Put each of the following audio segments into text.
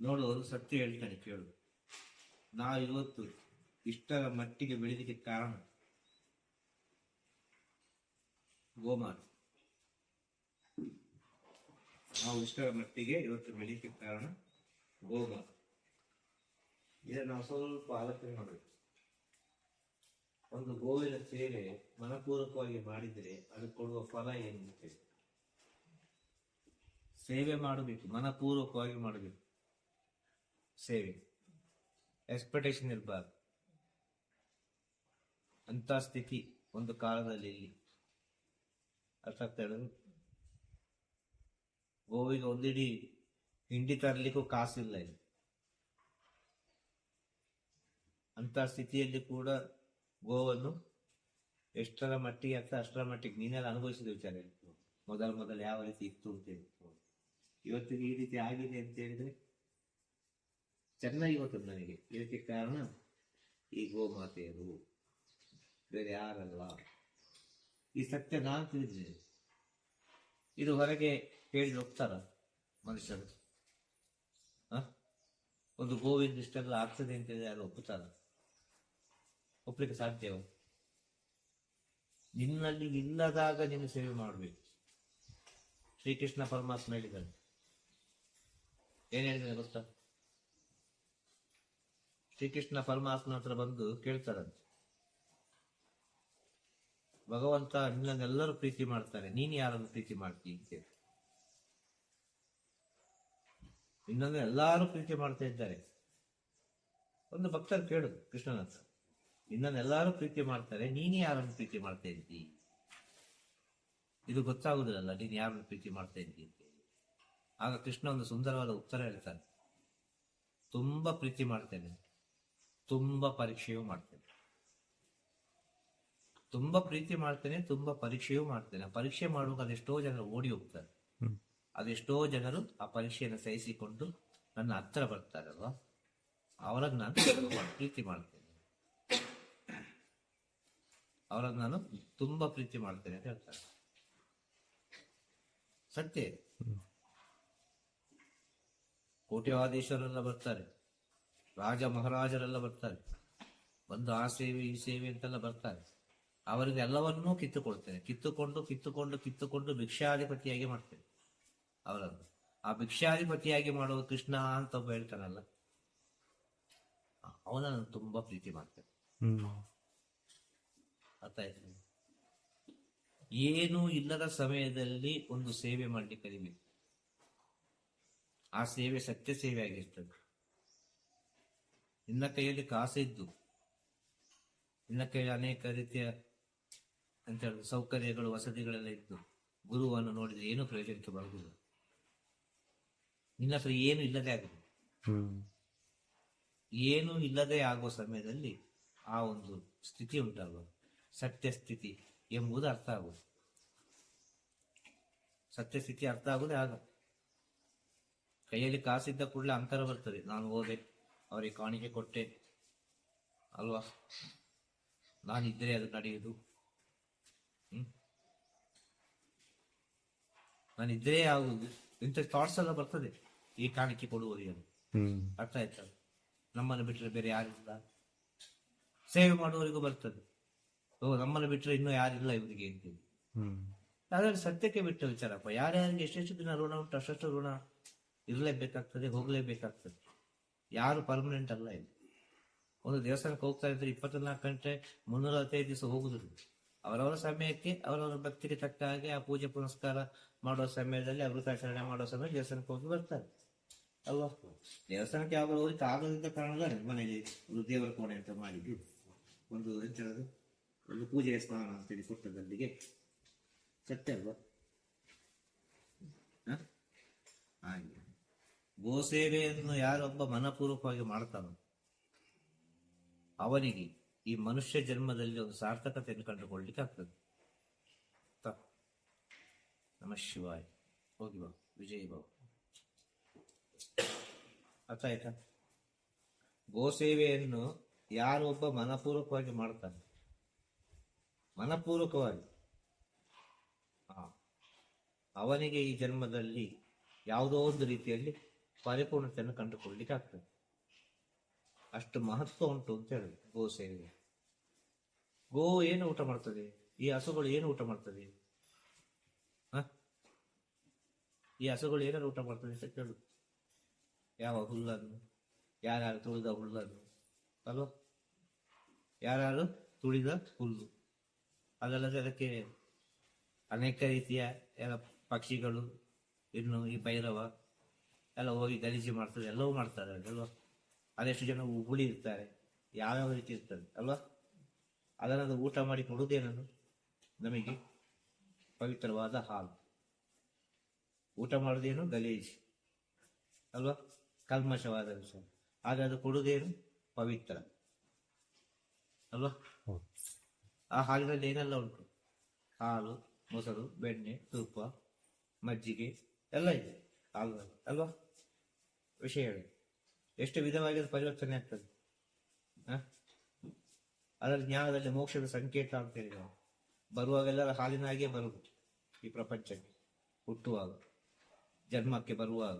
ನೋಡು ಅವರು ಸತ್ಯ ಹೇಳ್ತಾನೆ ಕೇಳು. ನಾವು ಇವತ್ತು ಇಷ್ಟರ ಮಟ್ಟಿಗೆ ಬೆಳೆದಿಕ್ಕೆ ಕಾರಣ ಗೋಮಾತೆ. ನಾವು ಇಷ್ಟರ ಮಟ್ಟಿಗೆ ಇವತ್ತು ಬೆಳೀಲಿಕ್ಕೆ ಕಾರಣ ಗೋಮಾತೆ. ಇದನ್ನು ನಾವು ಸ್ವಲ್ಪ ಆಲೋಚನೆ ಮಾಡಬೇಕು. ಒಂದು ಗೋವಿನ ಸೇವೆ ಮನಪೂರ್ವಕವಾಗಿ ಮಾಡಿದರೆ ಅದು ಕೊಡುವ ಫಲ ಏನು ಸೇವೆ ಮಾಡಬೇಕು ಮನಪೂರ್ವಕವಾಗಿ ಮಾಡಬೇಕು. ಸೇವೆ ಎಕ್ಸ್ಪೆಕ್ಟೇಷನ್ ಇರಬಾರ್ದು. ಅಂತ ಸ್ಥಿತಿ ಒಂದು ಕಾಲದಲ್ಲಿ ಇಲ್ಲಿ ಅರ್ಥ ಆಗ್ತಾ ಗೋವಿಗೆ ಒಂದಿಡೀ ಹಿಂಡಿ ತರಲಿಕ್ಕೂ ಕಾಸಿಲ್ಲ ಇಲ್ಲಿ. ಅಂತ ಸ್ಥಿತಿಯಲ್ಲಿ ಕೂಡ ಗೋವನ್ನು ಎಷ್ಟರ ಮಟ್ಟಿಗೆ ಅಥವಾ ಅಷ್ಟರ ಮಟ್ಟಿಗೆ ನೀನೆಲ್ಲ ಅನುಭವಿಸಿದ ವಿಚಾರ ಮೊದಲು ಮೊದಲು ಯಾವ ರೀತಿ ಇತ್ತು ಅಂತ ಹೇಳಿ ಇವತ್ತಿಗೆ ಈ ರೀತಿ ಆಗಿದೆ ಅಂತ ಹೇಳಿದ್ರೆ ಚೆನ್ನಾಗಿ ಗೊತ್ತದು ನನಗೆ. ಇದಕ್ಕೆ ಕಾರಣ ಈ ಗೋಮಾತೆಯರು. ಬೇರೆ ಯಾರಲ್ಲ? ಈ ಸತ್ಯ ನಾನು ತಿಳಿದಿದ್ದೇನೆ. ಇದು ಹೊರಗೆ ಹೇಳಿ ಹೋಗ್ತಾರ ಮನುಷ್ಯರು? ಒಂದು ಗೋವಿಂದ ಇಷ್ಟೆಲ್ಲ ಆಗ್ತದೆ ಅಂತ ಹೇಳಿ ಯಾರು ಒಪ್ಪುತ್ತಾರ? ಒಪ್ಪಲಿಕ್ಕೆ ಸಾಧ್ಯವ? ನಿನ್ನಲ್ಲಿ ಇಲ್ಲದಾಗ ನೀನು ಸೇವೆ ಮಾಡಬೇಕು. ಶ್ರೀಕೃಷ್ಣ ಪರಮಾತ್ಮ ಹೇಳಿದ್ದಾನೆ. ಏನ್ ಹೇಳಿದ್ದಾನೆ ಗೊತ್ತಾ? ಶ್ರೀಕೃಷ್ಣ ಪರಮಾತ್ಮನ ಹತ್ರ ಬಂದು ಕೇಳ್ತಾರಂತೆ. ಭಗವಂತ ನಿನ್ನನ್ನೆಲ್ಲರೂ ಪ್ರೀತಿ ಮಾಡ್ತಾರೆ, ನೀನು ಯಾರನ್ನು ಪ್ರೀತಿ ಮಾಡ್ತೀಯ ಅಂತ ಹೇಳಿ. ನಿನ್ನನ್ನು ಎಲ್ಲರೂ ಪ್ರೀತಿ ಮಾಡ್ತಾ ಇದ್ದಾರೆ. ಒಂದು ಭಕ್ತರು ಕೇಳುದು ಕೃಷ್ಣನ ಹತ್ರ. ನಿನ್ನನ್ನೆಲ್ಲರೂ ಪ್ರೀತಿ ಮಾಡ್ತಾರೆ, ನೀನು ಯಾರನ್ನು ಪ್ರೀತಿ ಮಾಡ್ತಾ ಇದ್ದಿ? ಇದು ಗೊತ್ತಾಗುದಿಲ್ಲಲ್ಲ, ನೀನು ಯಾರನ್ನು ಪ್ರೀತಿ ಮಾಡ್ತಾ ಇದ್ದಿ ಅಂತ ಆಗ ಕೃಷ್ಣ ಒಂದು ಸುಂದರವಾದ ಉತ್ತರ ಹೇಳ್ತಾನೆ. ತುಂಬಾ ಪ್ರೀತಿ ಮಾಡ್ತೇನೆ. ತುಂಬಾ ಪರೀಕ್ಷೆಯೂ ಮಾಡ್ತೇನೆ. ತುಂಬಾ ಪ್ರೀತಿ ಮಾಡ್ತೇನೆ ತುಂಬಾ ಪರೀಕ್ಷೆಯೂ ಮಾಡ್ತೇನೆ. ಆ ಪರೀಕ್ಷೆ ಮಾಡುವಾಗ ಅದೆಷ್ಟೋ ಜನರು ಓಡಿ ಹೋಗ್ತಾರೆ. ಅದೆಷ್ಟೋ ಜನರು ಆ ಪರೀಕ್ಷೆಯನ್ನು ಸಹಿಸಿಕೊಂಡು ನನ್ನ ಹತ್ರ ಬರ್ತಾರಲ್ವಾ ಅವರನ್ನು ನಾನು ತುಂಬ ಪ್ರೀತಿ ಮಾಡ್ತೇನೆ. ಅವರನ್ನು ನಾನು ತುಂಬಾ ಪ್ರೀತಿ ಮಾಡ್ತೇನೆ ಅಂತ ಹೇಳ್ತಾರೆ. ಸತ್ಯ. ಕೋಟ್ಯಾಧೀಶರೆಲ್ಲ ಬರ್ತಾರೆ. ರಾಜ ಮಹಾರಾಜರೆಲ್ಲ ಬರ್ತಾರೆ. ಬಂದು ಆ ಸೇವೆ ಈ ಸೇವೆ ಅಂತೆಲ್ಲ ಬರ್ತಾರೆ. ಅವರಿಗೆ ಎಲ್ಲವನ್ನೂ ಕಿತ್ತುಕೊಳ್ತೇನೆ. ಕಿತ್ತುಕೊಂಡು ಕಿತ್ತುಕೊಂಡು ಕಿತ್ತುಕೊಂಡು ಭಿಕ್ಷಾಧಿಪತಿಯಾಗಿ ಮಾಡ್ತೇನೆ ಅವರನ್ನು. ಆ ಭಿಕ್ಷಾಧಿಪತಿಯಾಗಿ ಮಾಡುವ ಕೃಷ್ಣ ಅಂತ ಒಬ್ಬ ಹೇಳ್ತಾನಲ್ಲ ಅವನನ್ನು ತುಂಬಾ ಪ್ರೀತಿ ಮಾಡ್ತೇನೆ. ಅರ್ಥ ಆಯ್ತು? ಏನೂ ಇಲ್ಲದ ಸಮಯದಲ್ಲಿ ಒಂದು ಸೇವೆ ಮಾಡಲಿಕ್ಕೆ ಕಲಿಬೇಕು. ಆ ಸೇವೆ ಸತ್ಯ ಸೇವೆ ಆಗಿರ್ತದೆ ನಿನ್ನ ಕೈಯಲ್ಲಿ ಕಾಸಿದ್ದು. ನಿನ್ನ ಕೈಯಲ್ಲಿ ಅನೇಕ ರೀತಿಯ ಅಂತ ಹೇಳಿದ್ರೆ ಸೌಕರ್ಯಗಳು ವಸತಿಗಳೆಲ್ಲ ಇದ್ದು ಗುರುವನ್ನು ನೋಡಿದ್ರೆ ಏನು ಪ್ರಯೋಜನಕ್ಕೆ ಬರುವುದಿಲ್ಲ ನಿನ್ನ ಹತ್ರ ಏನು ಇಲ್ಲದೆ ಆಗಿದೆ. ಏನು ಇಲ್ಲದೆ ಆಗುವ ಸಮಯದಲ್ಲಿ ಆ ಒಂದು ಸ್ಥಿತಿ ಉಂಟಾಗುವ. ಸತ್ಯ ಸ್ಥಿತಿ ಎಂಬುದು ಅರ್ಥ ಆಗುವುದು. ಸತ್ಯ ಸ್ಥಿತಿ ಅರ್ಥ ಆಗುದೇ ಆಗ. ಕೈಯಲ್ಲಿ ಕಾಸಿದ್ದ ಕೂಡಲೇ ಅಂತರ ಬರ್ತದೆ. ನಾನು ಹೋದೆ. ಅವರಿಗೆ ಕಾಣಿಕೆ ಕೊಟ್ಟೆ. ಅಲ್ವಾ? ನಾನಿದ್ರೆ ಅದು ನಡೆಯುವುದು ಹ್ಮ್? ನಾನಿದ್ರೆ ಆಗುವುದು ಇಂಥ ಥಾಟ್ಸ್ ಎಲ್ಲ ಬರ್ತದೆ. ಈ ಕಾಣಿಕೆ ಕೊಡುವವರಿಗೆ ಅರ್ಥ ಆಯ್ತಲ್ಲ ನಮ್ಮನ್ನು ಬಿಟ್ಟರೆ ಬೇರೆ ಯಾರಿಲ್ಲ. ಸೇವೆ ಮಾಡುವವರಿಗೂ ಬರ್ತದೆ. ಓ ನಮ್ಮನ್ನು ಬಿಟ್ಟರೆ ಇನ್ನೂ ಯಾರಿಲ್ಲ ಇವರಿಗೆ ಅಂತೇಳಿ ಅದ್ರಲ್ಲಿ ಸತ್ಯಕ್ಕೆ ಬಿಟ್ಟ ವಿಚಾರಪ್ಪ. ಯಾರ್ಯಾರಿಗೆ ಎಷ್ಟೆಷ್ಟು ದಿನ ಋಣ ಉಂಟು ಅಷ್ಟು ಋಣ ಇರಲೇಬೇಕಾಗ್ತದೆ ಹೋಗ್ಲೇಬೇಕಾಗ್ತದೆ. ಯಾರು ಪರ್ಮನೆಂಟ್ ಅಲ್ಲ ಇಲ್ಲಿ. ಒಂದು ದೇವಸ್ಥಾನಕ್ಕೆ ಹೋಗ್ತಾ ಇದ್ರೆ ಇಪ್ಪತ್ನಾಲ್ಕು ಗಂಟೆ ಮುನ್ನೂರ ಹದಿನೈದು ದಿವಸ ಹೋಗುದಿಲ್ಲ. ಅವರವರ ಸಮಯಕ್ಕೆ, ಅವರವರ ಭಕ್ತಿಗೆ ತಕ್ಕ ಹಾಗೆ ಆ ಪೂಜೆ ಪುನಸ್ಕಾರ ಮಾಡುವ ಸಮಯದಲ್ಲಿ ಅಮೃತಾಚರಣೆ ಮಾಡುವ ಸಮಯ ದೇವಸ್ಥಾನಕ್ಕೆ ಹೋಗಿ ಬರ್ತಾರೆ ಅಲ್ವಾ? ದೇವಸ್ಥಾನಕ್ಕೆ ಯಾವಾಗ ಹೋಗ್ಲಿಕ್ಕೆ ಆಗದಿದ್ದ ಕಾರಣದ ಮನೆಯಲ್ಲಿ ಒಂದು ದೇವರ ಕೋಣೆ ಅಂತ ಮಾಡಿದ್ದು. ಒಂದು ಎಂತ ಒಂದು ಪೂಜೆಯ ಸ್ನಾನ ಅಂತೇಳಿ ಕೊಟ್ಟದಲ್ಲಿಗೆ ಸತ್ಯ ಅಲ್ವಾ? ಹಾಗೆ. ಗೋಸೇವೆಯನ್ನು ಯಾರೊಬ್ಬ ಮನಪೂರ್ವಕವಾಗಿ ಮಾಡ್ತಾನೋ ಅವನಿಗೆ ಈ ಮನುಷ್ಯ ಜನ್ಮದಲ್ಲಿ ಒಂದು ಸಾರ್ಥಕತೆಯನ್ನು ಕಂಡುಕೊಳ್ಳಲಿಕ್ಕೆ ಆಗ್ತದೆ. ನಮ ಶಿವಾಯ. ಹೋಗಿ ಬಾ, ವಿಜಯ್ ಬಾಬು ಅರ್ಥ ಆಯ್ತಾ ಗೋಸೇವೆಯನ್ನು ಯಾರೊಬ್ಬ ಮನಪೂರ್ವಕವಾಗಿ ಮಾಡ್ತಾನೆ? ಮನಪೂರ್ವಕವಾಗಿ. ಅವನಿಗೆ ಈ ಜನ್ಮದಲ್ಲಿ ಯಾವುದೋ ಒಂದು ರೀತಿಯಲ್ಲಿ ಪರಿಪೂರ್ಣತೆಯನ್ನು ಕಂಡುಕೊಳ್ಳಲಿಕ್ಕೆ ಆಗ್ತದೆ. ಅಷ್ಟು ಮಹತ್ವ ಉಂಟು ಅಂತ ಹೇಳುದು ಗೋ ಸೇವೆಗೆ. ಗೋ ಏನು ಊಟ ಮಾಡ್ತದೆ? ಈ ಹಸುಗಳು ಏನು ಊಟ ಮಾಡ್ತದೆ? ಈ ಹಸುಗಳು ಏನಾದ್ರು ಊಟ ಮಾಡ್ತದೆ ಅಂತ ಕೇಳು. ಯಾವ ಹುಲ್ಲನ್ನು? ಯಾರ್ಯಾರು ತುಳಿದ ಹುಲ್ಲನ್ನು? ಅಲ್ವಾ ಯಾರ್ಯಾರು ತುಳಿದ ಹುಲ್ಲು? ಅದಲ್ಲದೆ ಅದಕ್ಕೆ ಅನೇಕ ರೀತಿಯ ಎಲ್ಲ ಪಕ್ಷಿಗಳು, ಇನ್ನು ಈ ಭೈರವ ಎಲ್ಲ ಹೋಗಿ ಗಲೀಜು ಮಾಡ್ತಾರೆ, ಎಲ್ಲವೂ ಮಾಡ್ತಾರೆ ಅಲ್ವಾ? ಅದೆಷ್ಟು ಜನ ಹುಳಿ ಇರ್ತಾರೆ, ಯಾವ್ಯಾವ ರೀತಿ ಇರ್ತದೆ, ಅಲ್ವಾ? ಅದನ್ನು ಊಟ ಮಾಡಿ ಕೊಡುವುದೇನದು ನಮಗೆ ಪವಿತ್ರವಾದ ಹಾಲು. ಊಟ ಮಾಡೋದೇನು ಗಲೀಜು, ಅಲ್ವಾ? ಕಲ್ಮಶವಾದ ವಿಷಯ ಆದರೆ ಅದು ಕೊಡುವುದೇನು? ಪವಿತ್ರ, ಅಲ್ವಾ? ಆ ಹಾಲಿನಲ್ಲಿ ಏನೆಲ್ಲ ಉಂಟು? ಹಾಲು, ಮೊಸರು, ಬೆಣ್ಣೆ, ತುಪ್ಪ, ಮಜ್ಜಿಗೆ, ಎಲ್ಲ ಇದೆ ಹಾಲು ಅಲ್ವಾ? ವಿಷಯಗಳು ಎಷ್ಟು ವಿಧವಾಗಿ ಅದು ಪರಿವರ್ತನೆ ಆಗ್ತದೆ? ಅದರ ಜ್ಞಾನದಲ್ಲಿ ಮೋಕ್ಷದ ಸಂಕೇತ ಅಂತ ನಾವು. ಬರುವಾಗೆಲ್ಲ ಹಾಲಿನ ಹಾಗೆ ಬರುವುದು ಈ ಪ್ರಪಂಚಕ್ಕೆ. ಹುಟ್ಟುವಾಗ, ಜನ್ಮಕ್ಕೆ ಬರುವಾಗ.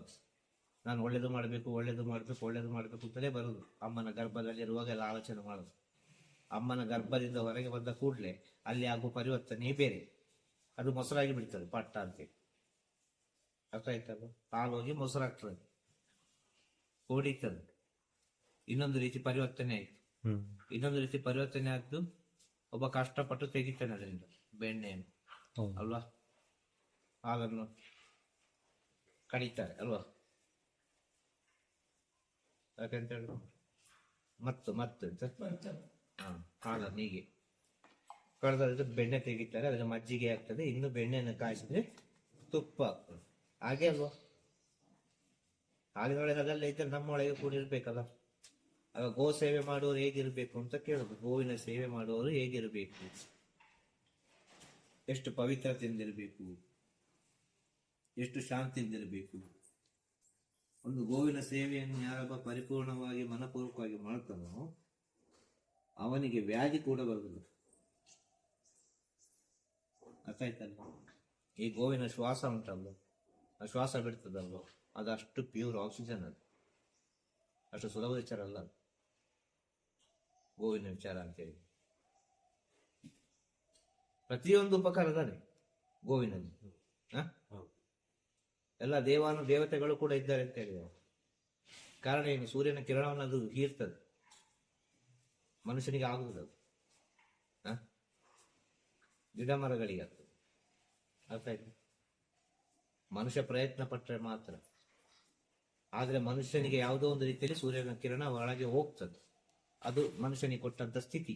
ನಾನು ಒಳ್ಳೇದು ಮಾಡಬೇಕು ಒಳ್ಳೇದು ಮಾಡಬೇಕು ಒಳ್ಳೇದು ಮಾಡಬೇಕು ಅಂತಲೇ ಬರುದು ಅಮ್ಮನ ಗರ್ಭದಲ್ಲಿ ಎಲ್ಲ ಆಲೋಚನೆ ಮಾಡೋದು ಅಮ್ಮನ ಗರ್ಭದಿಂದ ಹೊರಗೆ ಬಂದ ಕೂಡಲೇ ಅಲ್ಲಿ ಆಗುವ ಪರಿವರ್ತನೆ ಬೇರೆ. ಅದು ಮೊಸರಾಗಿ ಬಿಡ್ತದೆ ಪಟ್ಟ ಅಂತೇಳಿ. ಅರ್ಥ ಆಯ್ತಲ್ಲ ಹಾಲು ಹೋಗಿ ಮೊಸರಾಗ್ತದೆ. ಓಡಿತದೆ ಇನ್ನೊಂದು ರೀತಿ ಪರಿವರ್ತನೆ ಆಯ್ತು. ಇನ್ನೊಂದು ರೀತಿ ಪರಿವರ್ತನೆ ಆದ್ದು ಒಬ್ಬ ಕಷ್ಟಪಟ್ಟು ತೆಗಿತಾನೆ ಅದರಿಂದ ಬೆಣ್ಣೆಯನ್ನು. ಅಲ್ವಾ? ಹಾಲನ್ನು ಕಡಿತಾರೆ ಅಲ್ವಾ? ಯಾಕಂತ ಹೇಳಿ. ಮತ್ತು ಮತ್ತು ಹಾಲನ್ನು ಹೀಗೆ. ಕಳೆದ ಬೆಣ್ಣೆ ತೆಗಿತಾರೆ ಅದರ ಮಜ್ಜಿಗೆ ಆಗ್ತದೆ ಇನ್ನು ಬೆಣ್ಣೆಯನ್ನು ಕಾಯಿಸಿದ್ರೆ ತುಪ್ಪ ಆಗ್ತದೆ. ಹಾಗೆ ಅಲ್ವಾ? ಹಾಲಿನೊಳಗೆ ಅದೆಲ್ಲ ಇದ್ದರೆ ನಮ್ಮೊಳಗೆ ಕೂಡ ಇರ್ಬೇಕಲ್ಲ ಆಗ ಗೋ ಸೇವೆ ಮಾಡುವವರು ಹೇಗಿರ್ಬೇಕು ಅಂತ ಕೇಳುದು. ಗೋವಿನ ಸೇವೆ ಮಾಡುವವರು ಹೇಗಿರಬೇಕು? ಎಷ್ಟು ಪವಿತ್ರತೆಯಿಂದಿರಬೇಕು? ಎಷ್ಟು ಶಾಂತಿಯಿಂದಿರಬೇಕು? ಒಂದು ಗೋವಿನ ಸೇವೆಯನ್ನು ಯಾರೊಬ್ಬ ಪರಿಪೂರ್ಣವಾಗಿ, ಮನಪೂರ್ವಕವಾಗಿ ಮಾಡ್ತಾನೋ, ಅವನಿಗೆ ವ್ಯಾಧಿ ಕೂಡ ಬರುದಿಲ್ಲ. ಅರ್ಥ ಆಯ್ತಲ್ಲ? ಈ ಗೋವಿನ ಶ್ವಾಸ ಉಂಟಲ್ಲ ಆ ಶ್ವಾಸ ಬಿಡ್ತದಲ್ವ? ಅದು ಅಷ್ಟು ಪ್ಯೂರ್ ಆಕ್ಸಿಜನ್ ಅದು. ಅಷ್ಟು ಸುಲಭ ವಿಚಾರ ಅಲ್ಲ ಅದು. ಗೋವಿನ ವಿಚಾರ ಅಂತೇಳಿ ಪ್ರತಿಯೊಂದು ಉಪಕಾರ ಅದಾನೆ ಗೋವಿನಲ್ಲಿ. ಎಲ್ಲ ದೇವಾನು ದೇವತೆಗಳು ಕೂಡ ಇದ್ದಾರೆ ಅಂತ ಹೇಳಿದ ಕಾರಣ ಏನು? ಸೂರ್ಯನ ಕಿರಣವನ್ನು ಅದು ಹೀರ್ತದೆ. ಮನುಷ್ಯನಿಗೆ ಆಗುವುದು ಅದು ಹ? ಗಿಡ ಮರಗಳಿಗೆ ಆಗ್ತದೆ. ಅರ್ಥ ಆಯ್ತು? ಮನುಷ್ಯ ಪ್ರಯತ್ನ ಪಟ್ಟರೆ ಮಾತ್ರ. ಆದ್ರೆ ಮನುಷ್ಯನಿಗೆ ಯಾವುದೋ ಒಂದು ರೀತಿಯಲ್ಲಿ ಸೂರ್ಯನ ಕಿರಣ ಒಳಗೆ ಹೋಗ್ತದೆ. ಅದು ಮನುಷ್ಯನಿಗೆ ಕೊಟ್ಟಂತ ಸ್ಥಿತಿ.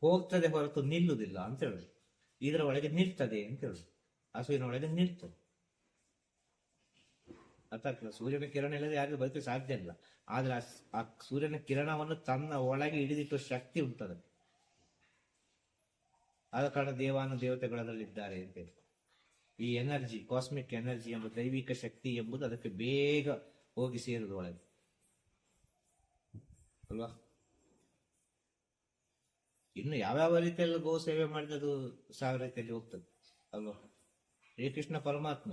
ಹೋಗ್ತದೆ ಹೊರತು ನಿಲ್ಲುವುದಿಲ್ಲ ಅಂತ ಹೇಳುದು. ಇದರ ಒಳಗೆ ನಿಲ್ತದೆ ಅಂತ ಹೇಳುದು. ಹಸುವಿನ ಒಳಗೆ ನಿಲ್ತದೆ. ಅರ್ಥ ಸೂರ್ಯನ ಕಿರಣ ಇಲ್ಲದೆ ಯಾರಿಗೂ ಬದುಕಲು ಸಾಧ್ಯ ಇಲ್ಲ. ಆದ್ರೆ ಆ ಸೂರ್ಯನ ಕಿರಣವನ್ನು ತನ್ನ ಒಳಗೆ ಹಿಡಿದಿಟ್ಟು ಶಕ್ತಿ ಉಂಟದೆ ಆದ ಕಾರಣ ದೇವಾನು ದೇವತೆಗಳಲ್ಲಿದ್ದಾರೆ ಅಂತ ಹೇಳಿ ಈ ಎನರ್ಜಿ ಕಾಸ್ಮಿಕ್ ಎನರ್ಜಿ ಎಂಬ ದೈವಿಕ ಶಕ್ತಿ ಎಂಬುದು ಅದಕ್ಕೆ ಬೇಗ ಹೋಗಿ ಸೇರುದು ಒಳಗೆ. ಅಲ್ವಾ? ಇನ್ನು ಯಾವ್ಯಾವ ರೀತಿಯಲ್ಲಿ ಗೋ ಸೇವೆ ಮಾಡಿದದು ರೀತಿಯಲ್ಲಿ ಹೋಗ್ತದೆ. ಅಲ್ವಾ? ಶ್ರೀಕೃಷ್ಣ ಪರಮಾತ್ಮ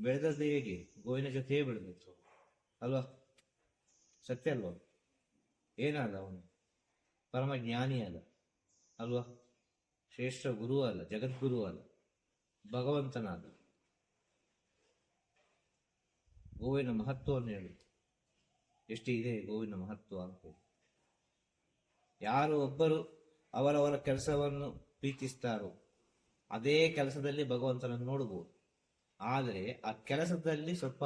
ಬೆಳೆದದ್ದು ಹೇಗೆ? ಗೋವಿನ ಜೊತೆ ಬೆಳೆದದ್ದು. ಅಲ್ವಾ? ಸತ್ಯ ಅಲ್ವಾ ಏನಾದ ಅವನು? ಪರಮ ಜ್ಞಾನಿ ಅಲ್ಲ. ಅಲ್ವಾ? ಶ್ರೇಷ್ಠ ಗುರು ಅಲ್ಲ ಜಗದ್ಗುರು ಅಲ್ಲ ಭಗವಂತನಾದ. ಗೋವಿನ ಮಹತ್ವವನ್ನು ಹೇಳಿ. ಎಷ್ಟು ಇದೆ ಗೋವಿನ ಮಹತ್ವ ಅಂತ ಯಾರು ಒಬ್ಬರು ಅವರವರ ಕೆಲಸವನ್ನು ಪ್ರೀತಿಸ್ತಾರೋ ಅದೇ ಕೆಲಸದಲ್ಲಿ ಭಗವಂತನನ್ನು ನೋಡಬಹುದು ಆದರೆ ಆ ಕೆಲಸದಲ್ಲಿ ಸ್ವಲ್ಪ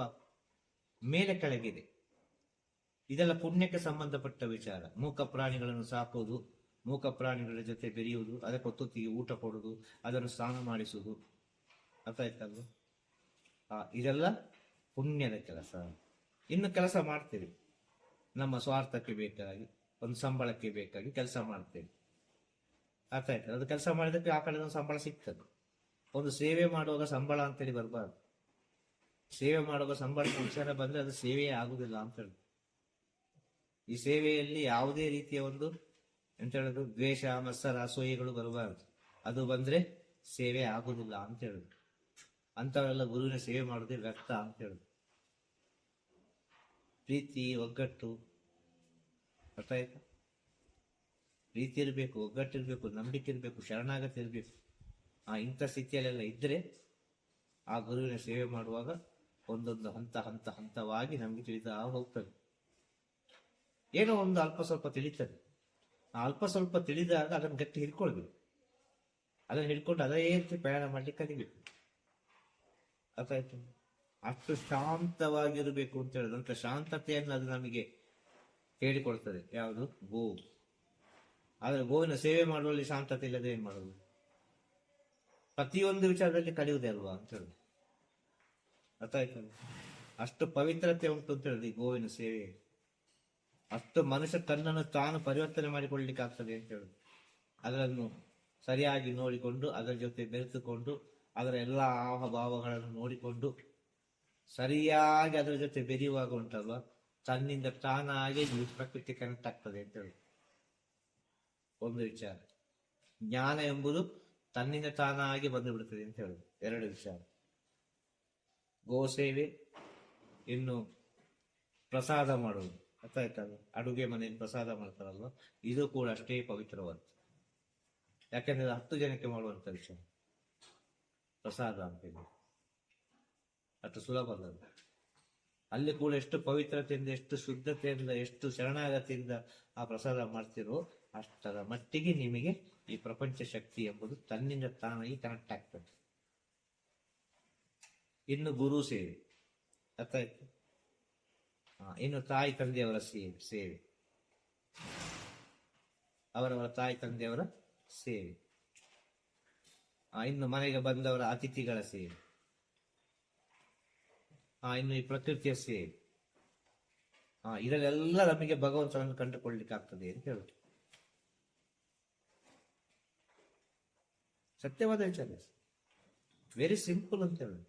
ಮೇಲೆ ಕೆಳಗಿದೆ. ಇದೆಲ್ಲ ಪುಣ್ಯಕ್ಕೆ ಸಂಬಂಧಪಟ್ಟ ವಿಚಾರ. ಮೂಕ ಪ್ರಾಣಿಗಳನ್ನು ಸಾಕುವುದು ಮೂಕ ಪ್ರಾಣಿಗಳ ಜೊತೆ ಬೆರೆಯುವುದು, ಅದಕ್ಕೆ ಹೊತ್ತೊತ್ತಿಗೆ ಊಟ ಕೊಡುವುದು, ಅದನ್ನು ಸ್ನಾನ ಮಾಡಿಸುವುದು. ಅರ್ಥ ಆಯ್ತಲ್ವ? ಇದೆಲ್ಲ ಪುಣ್ಯದ ಕೆಲಸ. ಇನ್ನು ಕೆಲಸ ಮಾಡ್ತೀವಿ ನಮ್ಮ ಸ್ವಾರ್ಥಕ್ಕೆ ಬೇಕಾಗಿ, ಒಂದು ಸಂಬಳಕ್ಕೆ ಬೇಕಾಗಿ ಕೆಲಸ ಮಾಡ್ತೇವೆ ಅರ್ಥ ಆಯ್ತದೆ ಅದು ಕೆಲಸ ಮಾಡಿದಕ್ಕೆ ಆ ಕಡೆ ಸಂಬಳ ಸಿಗ್ತದೆ. ಒಂದು ಸೇವೆ ಮಾಡುವಾಗ ಸಂಬಳ ಅಂತೇಳಿ ಬರಬಾರ್ದು. ಸೇವೆ ಮಾಡುವಾಗ ಸಂಬಳಕ್ಕೆ ವಿಚಾರ ಬಂದ್ರೆ ಅದು ಸೇವೆಯೇ ಆಗುದಿಲ್ಲ ಅಂತ ಹೇಳಿ ಈ ಸೇವೆಯಲ್ಲಿ ಯಾವುದೇ ರೀತಿಯ ಒಂದು ಎಂತ ಹೇಳುದು? ದ್ವೇಷ, ಮತ್ಸರ, ಅಸೂಯೆಗಳು ಬರಬಾರದು. ಅದು ಬಂದ್ರೆ ಸೇವೆ ಆಗುದಿಲ್ಲ ಅಂತ ಹೇಳುದು. ಅಂತವರೆಲ್ಲ ಗುರುವಿನ ಸೇವೆ ಮಾಡೋದೇ ವ್ಯರ್ಥ ಅಂತ ಹೇಳುದು. ಪ್ರೀತಿ, ಒಗ್ಗಟ್ಟು. ಅರ್ಥ ಆಯ್ತಾ? ಪ್ರೀತಿ ಇರಬೇಕು ಒಗ್ಗಟ್ಟಿರಬೇಕು ನಂಬಿಕೆ ಇರಬೇಕು, ಶರಣಾಗತಿ ಇರಬೇಕು. ಆ ಇಂಥ ಸ್ಥಿತಿಯಲ್ಲೆಲ್ಲ ಇದ್ದರೆ ಆ ಗುರುವಿನ ಸೇವೆ ಮಾಡುವಾಗ ಒಂದೊಂದು ಹಂತ ಹಂತ, ಹಂತವಾಗಿ ನಮಗೆ ತಿಳಿದ ಹೋಗ್ತದೆ. ಏನೋ ಒಂದು ಅಲ್ಪ ಸ್ವಲ್ಪ ತಿಳಿತದೆ. ಆ ಅಲ್ಪ ಸ್ವಲ್ಪ ತಿಳಿದಾಗ ಅದನ್ನು ಗಟ್ಟಿ ಹಿಡ್ಕೊಳ್ಬೇಕು. ಅದನ್ನು ಹಿಡ್ಕೊಂಡು ಅದೇ ರೀತಿ ಪ್ರಯಾಣ ಮಾಡ್ಲಿಕ್ಕೆ ಕಲಿಬೇಕು. ಅರ್ಥ ಆಯ್ತು? ಅಷ್ಟು ಶಾಂತವಾಗಿರಬೇಕು ಅಂತ ಹೇಳಿದಂತ ಶಾಂತತೆಯನ್ನು ಅದು ನಮಗೆ ಹೇಳಿಕೊಡ್ತದೆ. ಯಾವುದು? ಗೋವು ಆದರೆ ಗೋವಿನ ಸೇವೆ ಮಾಡುವಲ್ಲಿ ಶಾಂತತೆ ಇಲ್ಲದೆ ಏನ್ ಮಾಡೋದು ಪ್ರತಿಯೊಂದು ವಿಚಾರದಲ್ಲಿ ಕಲಿಯುವುದೇ ಅಲ್ವಾ ಅಂತ ಹೇಳುದು ಅರ್ಥ ಅಷ್ಟು ಪವಿತ್ರತೆ ಉಂಟು ಅಂತ ಹೇಳಿದ್ರೆ ಈ ಗೋವಿನ ಸೇವೆ. ಅಷ್ಟು ಮನುಷ್ಯ ತನ್ನನ್ನು ತಾನು ಪರಿವರ್ತನೆ ಮಾಡಿಕೊಳ್ಳಲಿಕ್ಕೆ ಆಗ್ತದೆ ಅಂತ ಹೇಳುದು ಅದರನ್ನು ಸರಿಯಾಗಿ ನೋಡಿಕೊಂಡು, ಅದರ ಜೊತೆ ಬೆರೆತುಕೊಂಡು, ಅದರ ಎಲ್ಲ ಭಾವಗಳನ್ನು ನೋಡಿಕೊಂಡು ಸರಿಯಾಗಿ ಅದರ ಜೊತೆ ಬೆರೆಯುವಾಗ ಉಂಟಲ್ವ? ತನ್ನಿಂದ ತಾನಾಗಿ ಈ ಪ್ರಕೃತಿ ಕನೆಕ್ಟ್ ಆಗ್ತದೆ ಅಂತ ಹೇಳಿ. ಒಂದು ವಿಚಾರ. ಜ್ಞಾನ ಎಂಬುದು ತನ್ನಿಂದ ತಾನಾಗಿ ಬಂದು ಬಿಡುತ್ತದೆ ಅಂತ ಹೇಳುದು. ಎರಡು ವಿಚಾರ. ಗೋ ಸೇವೆ, ಇನ್ನು ಪ್ರಸಾದ ಮಾಡುವುದು. ಅರ್ಥ ಆಯ್ತಲ್ಲ ಅಡುಗೆ ಮನೆಯಲ್ಲಿ ಪ್ರಸಾದ ಮಾಡ್ತಾರಲ್ವ? ಇದು ಕೂಡ ಅಷ್ಟೇ ಪವಿತ್ರವಾದ ಯಾಕೆಂದ್ರೆ ಹತ್ತು ಜನಕ್ಕೆ ಮಾಡುವಂತ ವಿಷಯ ಪ್ರಸಾದ ಅಂತೇಳಿ ಅಷ್ಟು ಸುಲಭ ಅಲ್ಲ. ಅಲ್ಲಿ ಕೂಡ ಎಷ್ಟು ಪವಿತ್ರತೆಯಿಂದ, ಎಷ್ಟು ಶುದ್ಧತೆಯಿಂದ, ಎಷ್ಟು ಶರಣಾಗತಿಯಿಂದ ಆ ಪ್ರಸಾದ ಮಾಡ್ತಿರೋ ಅಷ್ಟರ ಮಟ್ಟಿಗೆ ನಿಮಗೆ ಈ ಪ್ರಪಂಚ ಶಕ್ತಿ ಎಂಬುದು ತನ್ನಿಂದ ತಾನಾಗಿ ಕನೆಕ್ಟ್ ಆಗ್ತದೆ. ಇನ್ನು ಗುರು ಸೇವೆ. ಅರ್ಥ ಆಯ್ತು? ಇನ್ನು ತಾಯಿ ತಂದೆಯವರ ಸೇವೆ ಸೇವೆ. ಅವರವರ ತಾಯಿ ತಂದೆಯವರ ಸೇವೆ. ಇನ್ನು ಮನೆಗೆ ಬಂದವರ ಅತಿಥಿಗಳ ಸೇವೆ. ಇನ್ನು ಈ ಪ್ರಕೃತಿಯ ಆ, ಇದರಲ್ಲೆಲ್ಲ ನಮಗೆ ಭಗವಂತನನ್ನು ಕಂಡುಕೊಳ್ಳಲಿಕ್ಕೆ ಆಗ್ತದೆ ಅಂತ ಹೇಳುದು ಸತ್ಯವಾದ ವಿಚಾರ. ವೆರಿ ಸಿಂಪಲ್ ಅಂತ ಹೇಳುದು.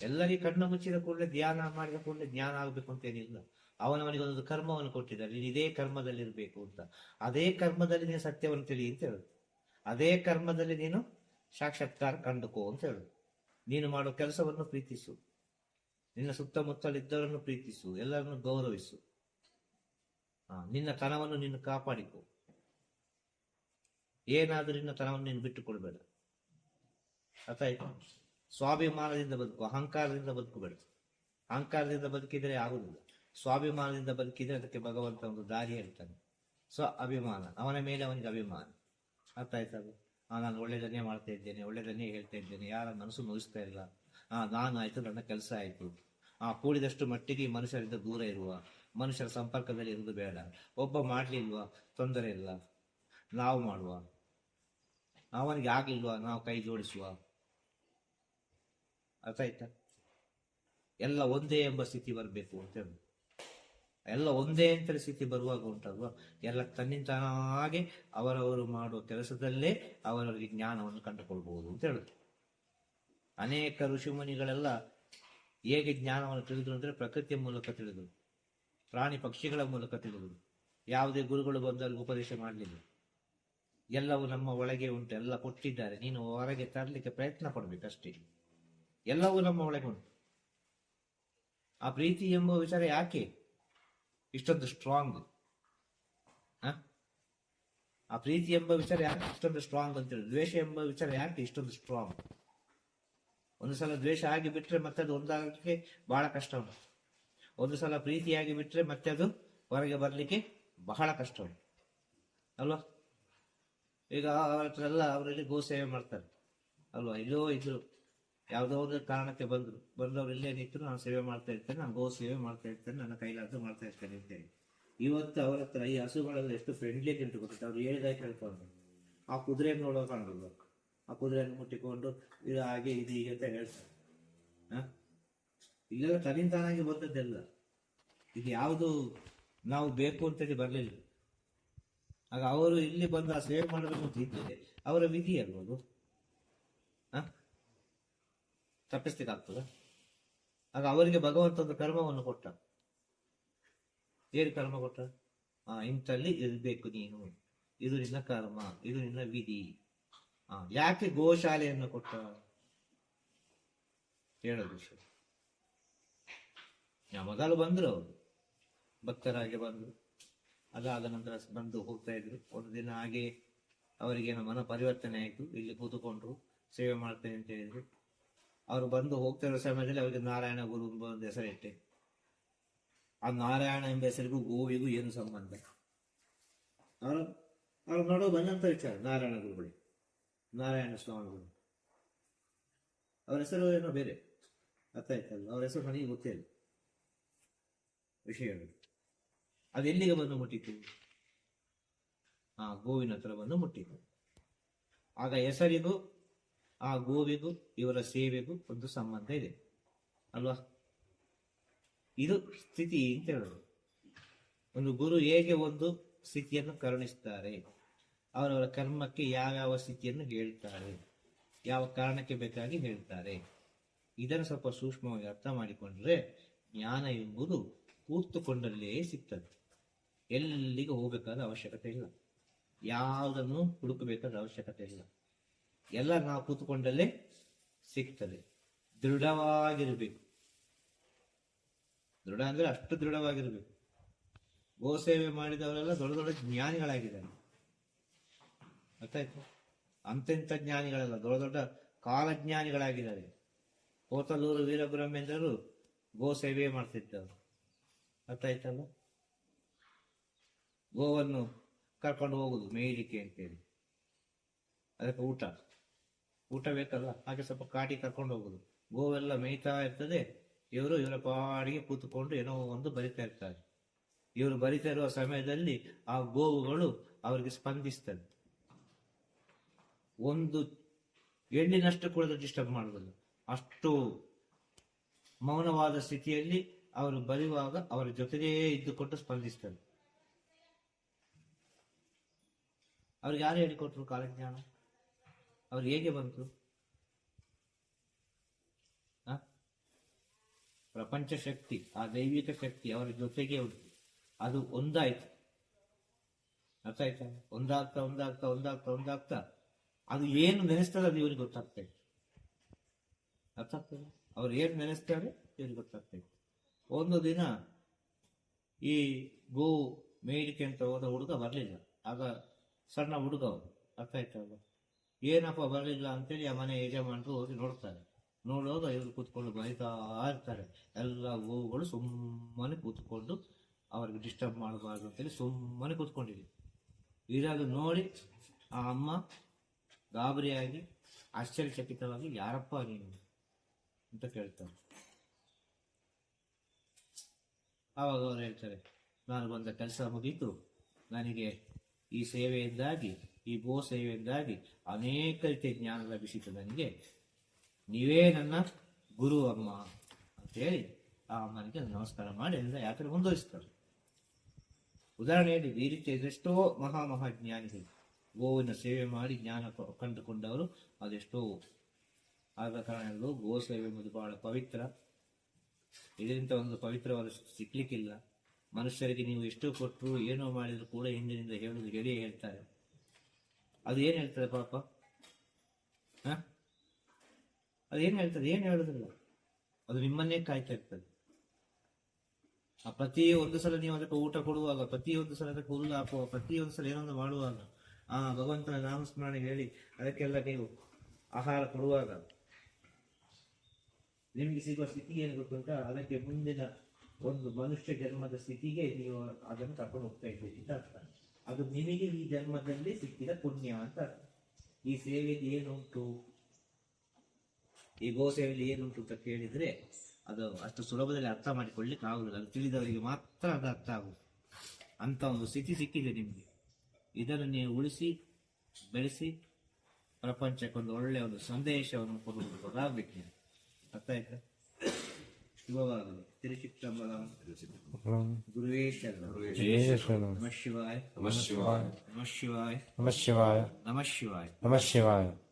ಎಲ್ಲರಿಗೆ ಕಣ್ಣು ಮುಚ್ಚಿದ ಕೂಡಲೇ ಧ್ಯಾನ ಮಾಡಿದ ಕೂಡಲೇ ಜ್ಞಾನ ಆಗ್ಬೇಕು ಅಂತ ಏನಿಲ್ಲ. ಅವನವನಿಗೆ ಒಂದು ಕರ್ಮವನ್ನು ಕೊಟ್ಟಿದ್ದಾರೆ. ನೀನು ಇದೇ ಕರ್ಮದಲ್ಲಿ ಇರಬೇಕು ಅಂತ. ಅದೇ ಕರ್ಮದಲ್ಲಿ ನೀನು ಸತ್ಯವನ್ನು ತಿಳಿ ಅಂತ ಹೇಳುದು. ಅದೇ ಕರ್ಮದಲ್ಲಿ ನೀನು ಸಾಕ್ಷಾತ್ಕಾರ ಕಂಡುಕೋ ಅಂತ ಹೇಳುದು. ನೀನು ಮಾಡುವ ಕೆಲಸವನ್ನು ಪ್ರೀತಿಸು. ನಿನ್ನ ಸುತ್ತಮುತ್ತಲಿದ್ದವರನ್ನು ಪ್ರೀತಿಸು, ಎಲ್ಲರನ್ನು ಗೌರವಿಸು. ನಿನ್ನ ತನವನ್ನು ನೀನು ಕಾಪಾಡಿಕೊ. ಏನಾದರೂ ನಿನ್ನ ತನವನ್ನು ನೀನು ಬಿಟ್ಟುಕೊಳ್ಬೇಡ ಅರ್ಥಾಯ್ತು? ಸ್ವಾಭಿಮಾನದಿಂದ ಬದುಕು ಅಹಂಕಾರದಿಂದ ಬದುಕಬೇಡ. ಅಹಂಕಾರದಿಂದ ಬದುಕಿದರೆ ಆಗುದಿಲ್ಲ. ಸ್ವಾಭಿಮಾನದಿಂದ ಬದುಕಿದರೆ ಅದಕ್ಕೆ ಭಗವಂತ ಒಂದು ದಾರಿ ಹೇಳ್ತಾನೆ. ಸ್ವ ಅಭಿಮಾನ ಅವನ ಮೇಲೆ ಅವನಿಗೆ ಅಭಿಮಾನ. ಅರ್ಥ ಆಯ್ತಲ್ಲ ನಾನು ಒಳ್ಳೆಯದನ್ನೇ ಮಾಡ್ತಾ ಇದ್ದೇನೆ, ಒಳ್ಳೆಯದನ್ನೇ ಹೇಳ್ತಾ ಇದ್ದೇನೆ. ಯಾರ ಮನಸ್ಸು ನೋಯಿಸ್ತಾ ಇಲ್ಲ. ಆ ನಾನು ಆಯ್ತು, ನನ್ನ ಕೆಲಸ ಆಯಿತು. ಆ ಕೂಡಿದಷ್ಟು ಮಟ್ಟಿಗೆ ಮನುಷ್ಯರಿಂದ ದೂರ ಇರುವ, ಮನುಷ್ಯರ ಸಂಪರ್ಕದಲ್ಲಿ ಇರುವುದು ಬೇಡ. ಒಬ್ಬ ಮಾಡ್ಲಿಲ್ವಾ? ತೊಂದರೆ ಇಲ್ಲ. ನಾವು ಮಾಡುವ. ಅವನಿಗೆ ಆಗಿಲ್ವ ನಾವು ಕೈ ಜೋಡಿಸುವ. ಅರ್ಥ ಆಯ್ತಾ ಎಲ್ಲ ಒಂದೇ ಎಂಬ ಸ್ಥಿತಿ ಬರಬೇಕು ಅಂತ ಹೇಳಿ. ಎಲ್ಲ ಒಂದೇ ಅಂತ ಸ್ಥಿತಿ ಬರುವಾಗ ಉಂಟಲ್ವಾ? ಎಲ್ಲ ತನ್ನಿಂದ ಹಾಗೆ ಅವರವರು ಮಾಡುವ ಕೆಲಸದಲ್ಲೇ ಅವರವರಿಗೆ ಜ್ಞಾನವನ್ನು ಕಂಡುಕೊಳ್ಬಹುದು ಅಂತ ಹೇಳುದು ಅನೇಕ ಋಷಿಮುನಿಗಳೆಲ್ಲ ಹೇಗೆ ಜ್ಞಾನವನ್ನು ತಿಳಿದರು ಅಂದ್ರೆ ಪ್ರಕೃತಿಯ ಮೂಲಕ ತಿಳಿದರು. ಪ್ರಾಣಿ ಪಕ್ಷಿಗಳ ಮೂಲಕ ತಿಳಿದರು. ಯಾವುದೇ ಗುರುಗಳು ಬಂದವರಿಗೆ ಉಪದೇಶ ಮಾಡಲಿಲ್ಲ. ಎಲ್ಲವೂ ನಮ್ಮ ಒಳಗೆ ಉಂಟು. ಎಲ್ಲ ಕೊಟ್ಟಿದ್ದಾರೆ. ನೀನು ಹೊರಗೆ ತರಲಿಕ್ಕೆ ಪ್ರಯತ್ನ ಪಡಬೇಕಷ್ಟೇ. ಎಲ್ಲವೂ ನಮ್ಮ ಒಳಗೆ ಉಂಟು. ಆ ಪ್ರೀತಿ ಎಂಬ ವಿಚಾರ ಯಾಕೆ? ಇಷ್ಟೊಂದು ಸ್ಟ್ರಾಂಗ್ ಆ ಪ್ರೀತಿ ಎಂಬ ವಿಚಾರ ಯಾಕೆ? ಇಷ್ಟೊಂದು ಸ್ಟ್ರಾಂಗ್ ಅಂತೇಳಿ ದ್ವೇಷ ಎಂಬ ವಿಚಾರ ಯಾಕೆ ಇಷ್ಟೊಂದು ಸ್ಟ್ರಾಂಗ್ ಒಂದು ಸಲ ದ್ವೇಷ ಆಗಿ ಬಿಟ್ರೆ ಮತ್ತೆ ಅದು ಒಂದಾಗಲಿಕ್ಕೆ ಬಹಳ ಕಷ್ಟ ಉಂಟು. ಒಂದು ಸಲ ಪ್ರೀತಿಯಾಗಿ ಬಿಟ್ರೆ ಮತ್ತೆ ಅದು ಹೊರಗೆ ಬರಲಿಕ್ಕೆ ಬಹಳ ಕಷ್ಟ ಉಂಟು. ಅಲ್ವಾ? ಈಗ ಅವ್ರ ಹತ್ರ ಅವರಲ್ಲಿ ಗೋ ಸೇವೆ ಮಾಡ್ತಾರೆ. ಅಲ್ವಾ? ಇಲ್ಲೋ ಇದ್ರು. ಯಾವುದೋ ಒಂದು ಕಾರಣಕ್ಕೆ ಬಂದ್ರು. ಬಂದವರು ಇಲ್ಲೇ ನಿಂತು ನಾನು ಸೇವೆ ಮಾಡ್ತಾ ಇರ್ತೇನೆ, ನಾನು ಗೋ ಸೇವೆ ಮಾಡ್ತಾ ಇರ್ತೇನೆ, ನನ್ನ ಕೈಲಾದ್ರೂ ಮಾಡ್ತಾ ಇರ್ತೇನೆ ಅಂತೇಳಿ ಇವತ್ತು ಅವರ ಹತ್ರ ಈ ಹಸುಗಳೆಲ್ಲ ಎಷ್ಟು ಫ್ರೆಂಡ್ಲಿ ಅಂತ ಗೊತ್ತಿತ್ತು ಅವ್ರು ಹೇಳಿದಾಗ ಕೇಳ್ಕೊಂಡು ಆ ಕುದುರೆ ನೋಡೋ ಆ ಕುದುರೆಯನ್ನು ಮುಟ್ಟಿಕೊಂಡು ಇದು ಹಾಗೆ ಇದು ಹೀಗೆ ಅಂತ ಹೇಳ್ತಾರೆ. ಇಲ್ಲೆಲ್ಲ ತನ್ನಿಂದ ತಾನಾಗಿ ಬಂದದ್ದೆಲ್ಲ. ಇದು ಯಾವುದು ನಾವು ಬೇಕು ಅಂತೇಳಿ ಬರಲಿಲ್ಲ. ಆಗ ಅವರು ಇಲ್ಲಿ ಬಂದು ಆ ಸೇವೆ ಮಾಡಬೇಕು ಅಂತ ಇದ್ದರೆ ಅವರ ವಿಧಿ ಅಲ್ವದು ಹ? ತಪ್ಪಿಸ್ಲಿಕ್ಕೆ ಆಗ್ತದ? ಆಗ ಅವರಿಗೆ ಭಗವಂತ ಒಂದು ಕರ್ಮವನ್ನು ಕೊಟ್ಟ. ಏನು ಕರ್ಮ ಕೊಟ್ಟ? ಆ, ಇಂಥಲ್ಲಿ ಇರಬೇಕು ನೀನು. ಇದು ನಿನ್ನ ಕರ್ಮ, ಇದು ನಿನ್ನ ವಿಧಿ. ಯಾಕೆ ಗೋಶಾಲೆಯನ್ನು ಕೊಟ್ಟ? ಹೇಳೋದು ಮೊದಲು ಬಂದ್ರು ಅವರು. ಭಕ್ತರಾಗಿ ಬಂದರು. ಅದಾದ ನಂತರ ಬಂದು ಹೋಗ್ತಾ ಇದ್ರು. ಒಂದು ದಿನ ಹಾಗೆ ಅವರಿಗೇನು ಮನ ಪರಿವರ್ತನೆ ಆಯಿತು. ಇಲ್ಲಿ ಕೂತುಕೊಂಡ್ರು, ಸೇವೆ ಮಾಡ್ತೇನೆ ಅಂತ ಹೇಳಿದ್ರು. ಅವರು ಬಂದು ಹೋಗ್ತಾ ಇರೋ ಸಮಯದಲ್ಲಿ ಅವರಿಗೆ ನಾರಾಯಣ ಗುರು ಎಂಬ ಒಂದು ಹೆಸರಿಟ್ಟೆ ಆ ನಾರಾಯಣ ಎಂಬ ಹೆಸರಿಗೂ ಗೋವಿಗೂ ಏನು ಸಂಬಂಧ? ಅವರು ಅವ್ರು ನೋಡೋ ಬಂದಂತ ವಿಚಾರ, ನಾರಾಯಣ ಗುರುಗಳು ನಾರಾಯಣ ಸ್ವಾಮಿಗಳು. ಅವರ ಹೆಸರು ಏನೋ ಬೇರೆ. ಅರ್ಥ ಅವರ ಹೆಸರು ನನಗೆ ಗೊತ್ತಿಲ್ಲ ವಿಷಯಗಳು. ಅದು ಎಲ್ಲಿಗೆ ಬಂದು ಮುಟ್ಟಿತು ಆ ಗೋವಿನ ಹತ್ರ ಬಂದು ಮುಟ್ಟಿತು ಆಗ ಹೆಸರಿಗೂ, ಆ ಗೋವಿಗೂ, ಇವರ ಸೇವೆಗೂ ಒಂದು ಸಂಬಂಧ ಇದೆ. ಅಲ್ವಾ? ಇದು ಸ್ಥಿತಿ ಅಂತ ಹೇಳೋದು. ಒಂದು ಗುರು ಹೇಗೆ ಒಂದು ಸ್ಥಿತಿಯನ್ನು ಕರುಣಿಸ್ತಾರೆ? ಅವರವರ ಕರ್ಮಕ್ಕೆ ಯಾವ್ಯಾವ ಸ್ಥಿತಿಯನ್ನು ಹೇಳ್ತಾರೆ, ಯಾವ ಕಾರಣಕ್ಕೆ ಬೇಕಾಗಿ ಹೇಳ್ತಾರೆ. ಇದನ್ನು ಸ್ವಲ್ಪ ಸೂಕ್ಷ್ಮವಾಗಿ ಅರ್ಥ ಮಾಡಿಕೊಂಡ್ರೆ ಜ್ಞಾನ ಎಂಬುದು ಕೂತುಕೊಂಡಲ್ಲೇ ಸಿಗ್ತದೆ. ಎಲ್ಲಿಗೆ ಹೋಗಬೇಕಾದ ಅವಶ್ಯಕತೆ ಇಲ್ಲ. ಯಾವುದನ್ನು ಹುಡುಕಬೇಕಾದ ಅವಶ್ಯಕತೆ ಇಲ್ಲ. ಎಲ್ಲ ನಾವು ಕೂತುಕೊಂಡಲ್ಲೇ ಸಿಗ್ತದೆ. ದೃಢವಾಗಿರಬೇಕು. ದೃಢ ಅಂದ್ರೆ ಅಷ್ಟು ದೃಢವಾಗಿರಬೇಕು. ಗೋ ಸೇವೆ ಮಾಡಿದವರೆಲ್ಲ ದೊಡ್ಡ ದೊಡ್ಡ ಜ್ಞಾನಿಗಳಾಗಿದ್ದಾರೆ. ಆಯ್ತು? ಅಂತೆಂಥ ಜ್ಞಾನಿಗಳಲ್ಲ, ದೊಡ್ಡ ದೊಡ್ಡ ಕಾಲಜ್ಞಾನಿಗಳಾಗಿದ್ದಾರೆ. ಕೋತಲೂರು ವೀರಬ್ರಹ್ಮೇಂದ್ರರು ಗೋ ಸೇವೆ ಮಾಡ್ತಿದ್ದರು. ಅರ್ಥ ಆಯ್ತಲ್ಲ? ಗೋವನ್ನು ಕರ್ಕೊಂಡು ಹೋಗುದು, ಮೇಯ್ಲಿಕ್ಕೆ ಅಂತೇಳಿ. ಅದಕ್ಕೆ ಊಟ. ಊಟ ಬೇಕಲ್ಲ? ಹಾಗೆ ಸ್ವಲ್ಪ ಕಾಟಿ ಕರ್ಕೊಂಡು ಹೋಗುದು. ಗೋವೆಲ್ಲ ಮೇಯ್ತಾ ಇರ್ತದೆ. ಇವರು ಇವರ ಪಾಡಿಗೆ ಕೂತ್ಕೊಂಡು ಏನೋ ಒಂದು ಬರಿತಾ ಇರ್ತಾರೆ. ಇವರು ಬರಿತಾ ಇರುವ ಸಮಯದಲ್ಲಿ ಆ ಗೋವುಗಳು ಅವರಿಗೆ ಸ್ಪಂದಿಸ್ತದೆ. ಒಂದು ಎಣ್ಣಿನಷ್ಟು ಕೂಡ ಡಿಸ್ಟರ್ಬ್ ಮಾಡುವುದಿಲ್ಲ. ಅಷ್ಟು ಮೌನವಾದ ಸ್ಥಿತಿಯಲ್ಲಿ ಅವರು ಬರೆಯುವಾಗ ಅವರ ಜೊತೆಗೇ ಇದ್ದುಕೊಟ್ಟು ಸ್ಪಂದಿಸ್ತಾರೆ. ಅವ್ರಿಗೆ ಯಾರು ಹೇಳಿಕೊಟ್ರು ಕಾಲಜ್ಞಾನ? ಅವ್ರು ಹೇಗೆ ಬಂತು? ಪ್ರಪಂಚ ಶಕ್ತಿ, ಆ ದೈವಿಕ ಶಕ್ತಿ ಅವರ ಜೊತೆಗೆ ಉಂಟು. ಅದು ಒಂದಾಯ್ತು. ಅರ್ಥ ಆಯ್ತಾ ಒಂದಾಗ್ತಾ ಒಂದಾಗ್ತಾ ಒಂದಾಗ್ತಾ ಒಂದಾಗ್ತಾ. ಅದು ಏನು ನೆನೆಸ್ತದೆ ಅದು ಇವ್ರಿಗೆ ಗೊತ್ತಾಗ್ತಾ ಇತ್ತು. ಅರ್ಥ ಆಗ್ತದೆ ಅವ್ರು ಏನು ನೆನೆಸ್ತಾರೆ ಇವ್ರಿಗೆ ಗೊತ್ತಾಗ್ತದೆ ಒಂದು ದಿನ ಈ ಗೋ ಮೇಡಿಕೆ ಅಂತ ಹೋದ ಹುಡುಗ ಬರಲಿಲ್ಲ. ಆಗ ಸಣ್ಣ ಹುಡುಗ ಅವರು. ಅರ್ಥ ಏನಪ್ಪ ಬರಲಿಲ್ಲ ಅಂತೇಳಿ ಆ ಮನೆ ಯಜಮಾನರು ಹೋಗಿ ನೋಡ್ತಾರೆ. ನೋಡುವಾಗ ಇವರು ಕೂತ್ಕೊಂಡು ಬೈತಾ ಇರ್ತಾರೆ. ಎಲ್ಲ ಗೋವುಗಳು ಸುಮ್ಮನೆ ಕೂತ್ಕೊಂಡು ಅವ್ರಿಗೆ ಡಿಸ್ಟರ್ಬ್ ಮಾಡಬಾರ್ದು ಅಂತೇಳಿ ಸುಮ್ಮನೆ ಕೂತ್ಕೊಂಡಿದೆ. ಇದಾಗ ನೋಡಿ ಆ ಅಮ್ಮ ಗಾಬರಿಯಾಗಿ, ಆಶ್ಚರ್ಯಚಕಿತವಾಗಿ ಯಾರಪ್ಪ ನೀನು ಅಂತ ಕೇಳ್ತಾರೆ ಆವಾಗ ಅವ್ರು ಹೇಳ್ತಾರೆ, ನಾನು ಬಂದ ಕೆಲಸ ಮುಗೀತು. ನನಗೆ ಈ ಸೇವೆಯಿಂದಾಗಿ, ಈ ಗೋ ಸೇವೆಯಿಂದಾಗಿ ಅನೇಕ ರೀತಿಯ ಜ್ಞಾನ ಲಭಿಸಿತು ನನಗೆ. ನೀವೇ ನನ್ನ ಗುರು ಅಮ್ಮ ಅಂತೇಳಿ ಆ ಅಮ್ಮನಿಗೆ ನಮಸ್ಕಾರ ಮಾಡಿ ಅದರಿಂದ ಯಾತ್ರೆ ಮುಂದುವರಿಸ್ತಾರೆ. ಉದಾಹರಣೆಯಲ್ಲಿ ಈ ರೀತಿ ಎಷ್ಟೋ ಮಹಾ ಮಹಾ ಜ್ಞಾನಿಗಳು. ಗೋವಿನ ಸೇವೆ ಮಾಡಿ ಜ್ಞಾನ ಕಂಡುಕೊಂಡವರು ಅದೆಷ್ಟೋ ಆದ ಕಾರಣಗಳು ಗೋ ಸೇವೆ ಎಂಬುದು ಬಹಳ ಪವಿತ್ರ. ಇದರಿಂದ ಒಂದು ಪವಿತ್ರವಾದ ಸಿಕ್ಲಿಕ್ಕಿಲ್ಲ. ಮನುಷ್ಯರಿಗೆ ನೀವು ಎಷ್ಟು ಕೊಟ್ಟರು ಏನೋ ಮಾಡಿದರೂ ಕೂಡ ಹಿಂದಿನಿಂದ ಹೇಳುವುದು ಹೇಳಿಯೇ ಹೇಳ್ತಾರೆ. ಅದು ಏನು ಹೇಳ್ತದೆ ಪಾಪ? ಹ? ಏನು ಹೇಳ್ತದೆ? ಏನು ಹೇಳುದಿಲ್ಲ. ಅದು ನಿಮ್ಮನ್ನೇ ಕಾಯ್ತಾ ಇರ್ತದೆ. ಆ ಪ್ರತಿ ಒಂದು ಸಲ ನೀವು ಅದಕ್ಕೆ ಊಟ ಕೊಡುವಾಗ, ಪ್ರತಿ ಒಂದು ಸಲ ಅದಕ್ಕೆ ಹುಲ್ಲು ಹಾಕುವ ಪ್ರತಿ ಒಂದು ಸಲ ಏನೊಂದು ಮಾಡುವಾಗ ಆ ಭಗವಂತನ ನಾಮಸ್ಮರಣೆ ಹೇಳಿ ಅದಕ್ಕೆಲ್ಲ ನೀವು ಆಹಾರ ಕೊಡುವಾಗ ನಿಮಗೆ ಸಿಗುವ ಸ್ಥಿತಿ ಏನು ಗೊತ್ತುಂಟ ಅದಕ್ಕೆ ಮುಂದಿನ ಒಂದು ಮನುಷ್ಯ ಜನ್ಮದ ಸ್ಥಿತಿಗೆ ನೀವು ಅದನ್ನು ಕರ್ಕೊಂಡು ಹೋಗ್ತಾ ಇದ್ದೀರಿ ಅಂತ ಅರ್ಥ. ಅದು ನಿಮಗೆ ಈ ಜನ್ಮದಲ್ಲಿ ಸಿಕ್ಕಿದ ಪುಣ್ಯ ಅಂತ ಅರ್ಥ. ಈ ಸೇವೆಯಲ್ಲಿ ಏನುಂಟು? ಈ ಗೋ ಸೇವೆಯಲ್ಲಿ ಏನುಂಟು ಅಂತ ಕೇಳಿದ್ರೆ ಅದು ಅಷ್ಟು ಸುಲಭದಲ್ಲಿ ಅರ್ಥ ಮಾಡಿಕೊಳ್ಳಿಕ್ಕೆ ಆಗುದಿಲ್ಲ. ಅದು ತಿಳಿದವರಿಗೆ ಮಾತ್ರ ಅದು ಅರ್ಥ ಆಗುದು ಅಂತ ಒಂದು ಸ್ಥಿತಿ ಸಿಕ್ಕಿದೆ ನಿಮಗೆ. ಇದನ್ನು ನೀವು ಉಳಿಸಿ ಬೆಳೆಸಿ ಪ್ರಪಂಚಕ್ಕೊಂದು ಒಳ್ಳೆಯ ಒಂದು ಸಂದೇಶವನ್ನು ಕೊಡುವುದಾಗಬೇಕು. ಅರ್ಥ ಆಯ್ತಾ? ಗುರುವೇ ಶರಣ. ಜಯೇಶ್ವರ ನಮಃ ಶಿವಾಯ. ನಮಃ ಶಿವಾಯ. ನಮ ಶಿವಾಯ. ನಮಃ ಶಿವಾಯ. ನಮಃ ಶಿವಾಯ. ನಮಃ ಶಿವಾಯ.